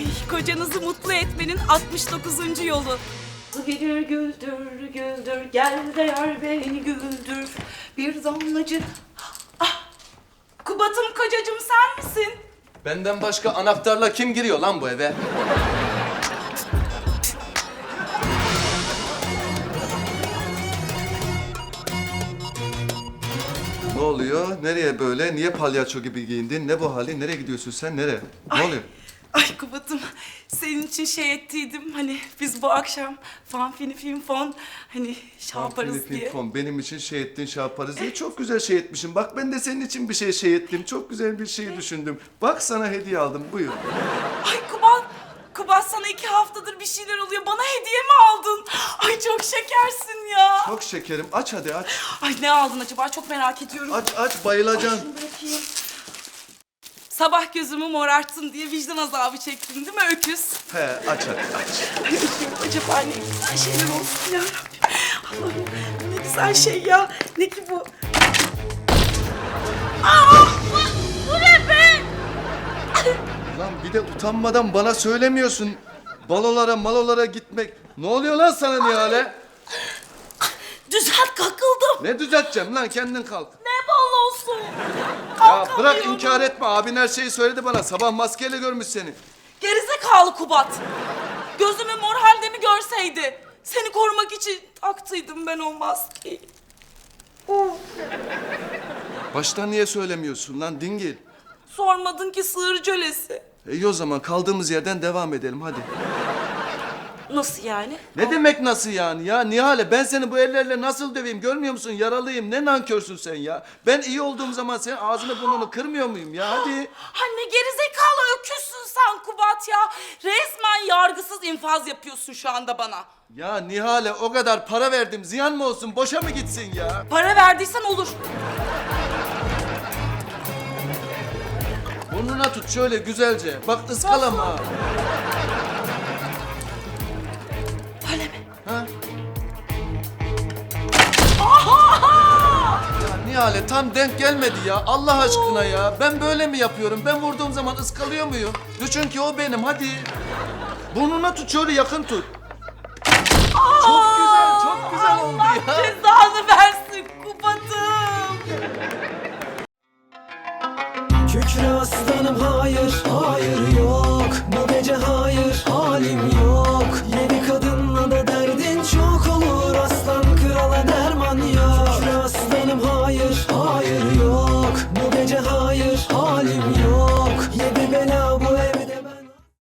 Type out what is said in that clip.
Ay kocanızı mutlu etmenin 69. yolu. Güldür güldür güldür gel de yar beni güldür. Bir damlacı. Ah, Kubat'ım kocacığım sen misin? Benden başka anahtarla kim giriyor lan bu eve? Ne oluyor? Nereye böyle? Niye palyaço gibi giyindin? Ne bu hali? Nereye gidiyorsun sen? Nereye? Ne oluyor? Ay Kubat'ım senin için şey ettiydim hani biz bu akşam fanfini film fon hani şey yaparız Fanfini diye. Pimpon, benim için şey ettin, şey yaparız diye çok güzel şey etmişim. Bak ben de senin için bir şey şey ettim. Çok güzel bir şey düşündüm. Bak sana hediye aldım. Buyur. Ay Kubat, Kubat sana iki haftadır bir şeyler oluyor. Bana hediye mi aldın? Ay çok şekersin ya. Çok şekerim. Aç hadi aç. Ay ne aldın acaba? Çok merak ediyorum. Aç aç bayılacaksın. Şunu bırakayım. Sabah gözümü morarttın diye vicdan azabı çektin değil mi öküz? He aç hadi aç. Ay acaba ne güzel şeyler olsun ya Rabbim. Allah'ım ne güzel şey ya. Ne ki bu? Aa! Bu ne be? Lan bir de utanmadan bana söylemiyorsun. Balolara malolara gitmek. Ne oluyor lan sana Nihale? Düzelt kakıldım. Ne düzelteceğim lan kendin kalk. Olsun. Ya bırak Kalkamıyorum. inkar etme abin her şeyi söyledi bana. Sabah maskeyle görmüş seni. Gerizekalı Kubat. Gözümü mor halde mi görseydi? Seni korumak için taktıydım ben o maskeyi. Of. Baştan niye söylemiyorsun lan dingil? Sormadın ki sığır cölesi. İyi o zaman kaldığımız yerden devam edelim hadi. Nasıl yani? Ne demek nasıl yani ya Nihale ben seni bu ellerle nasıl döveyim görmüyor musun yaralıyım ne nankörsün sen ya. Ben iyi olduğum zaman senin ağzını burnunu kırmıyor muyum ya hadi. Anne gerizekalı öküzsün sen Kubat ya. Resmen yargısız infaz yapıyorsun şu anda bana. Ya Nihale o kadar para verdim ziyan mı olsun boşa mı gitsin ya? Para verdiysen olur. Burnuna tut şöyle güzelce bak ıskalama. Öyle mi? Ha? Ya Nihale tam denk gelmedi ya Allah aşkına ya. Ben böyle mi yapıyorum? Ben vurduğum zaman ıskalıyor muyum? Düşün ki o benim hadi. Burnuna tut şöyle yakın tut. Çok güzel çok güzel oldu Allah ya. cezanı versin Kubat'ım. Kükre aslanım hayır, hayır yok Bu gece hayır, halim